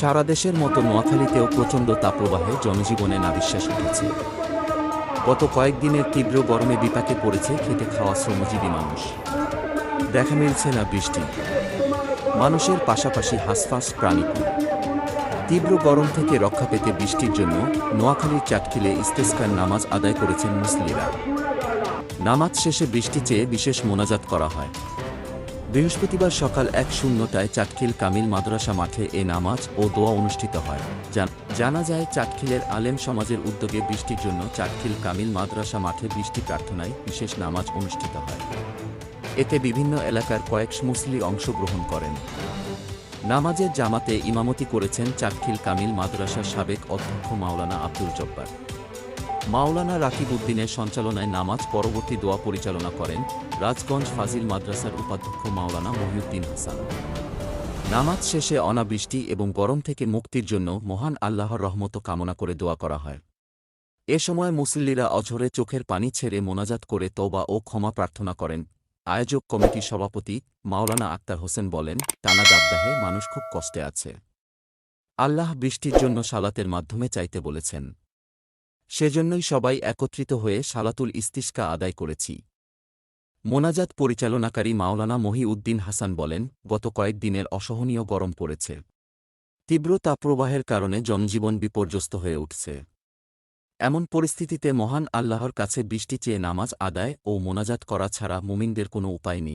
সারা দেশের মতো নোয়াখালীতেও প্রচণ্ড তাপপ্রবাহে জনজীবনে নাবিশ্বাস উঠেছে। গত কয়েকদিনের তীব্র গরমে বিপাকে পড়েছে খেটে খাওয়া শ্রমজীবী মানুষ। দেখা মিলছে না বৃষ্টি। মানুষের পাশাপাশি হাসফাস প্রাণীকুল তীব্র গরম থেকে রক্ষা পেতে বৃষ্টির জন্য নোয়াখালীর চাটকিলে ইস্তেস্কার নামাজ আদায় করেছেন মুসলিরা নামাজ শেষে বৃষ্টি চেয়ে বিশেষ মোনাজাত করা হয়। বৃহস্পতিবার সকাল এক শূন্যটায় চাটখিল কামিল মাদ্রাসা মাঠে এ নামাজ ও দোয়া অনুষ্ঠিত হয়। জানা যায়, চাটখিলের আলেম সমাজের উদ্যোগে বৃষ্টির জন্য চাটখিল কামিল মাদ্রাসা মাঠে বৃষ্টি প্রার্থনায় বিশেষ নামাজ অনুষ্ঠিত হয়। এতে বিভিন্ন এলাকার কয়েক মুসলি অংশগ্রহণ করেন। নামাজের জামাতে ইমামতি করেছেন চাটখিল কামিল মাদ্রাসার সাবেক অধ্যক্ষ মাওলানা আব্দুল জব্বার। মাওলানা রাকিব উদ্দিনের সঞ্চালনায় নামাজ পরবর্তী দোয়া পরিচালনা করেন রাজগঞ্জ ফাজিল মাদ্রাসার উপাধ্যক্ষ মাওলানা মহিউদ্দিন হাসান। নামাজ শেষে অনাবৃষ্টি এবং গরম থেকে মুক্তির জন্য মহান আল্লাহর রহমত কামনা করে দোয়া করা হয়। এ সময় মুসল্লিরা অঝরে চোখের পানি ছেড়ে মোনাজাত করে তওবা ও ক্ষমা প্রার্থনা করেন। আয়োজক কমিটির সভাপতি মাওলানা আক্তার হোসেন বলেন, টানা দাবদাহে মানুষ খুব কষ্টে আছে। আল্লাহ বৃষ্টির জন্য সালাতের মাধ্যমে চাইতে বলেছেন। সেজন্যই সবাই একত্রিত হয়ে সালাতুল ইস্তিস্কা আদায় করেছি। মোনাজাত পরিচালনাকারী মাওলানা মহিউদ্দিন হাসান বলেন, গত কয়েকদিনের অসহনীয় গরম পড়েছে। তীব্র তাপপ্রবাহের কারণে জনজীবন বিপর্যস্ত হয়ে উঠছে। এমন পরিস্থিতিতে মহান আল্লাহর কাছে বৃষ্টি চেয়ে নামাজ আদায় ও মোনাজাত করা ছাড়া মুমিনদের কোনো উপায় নেই।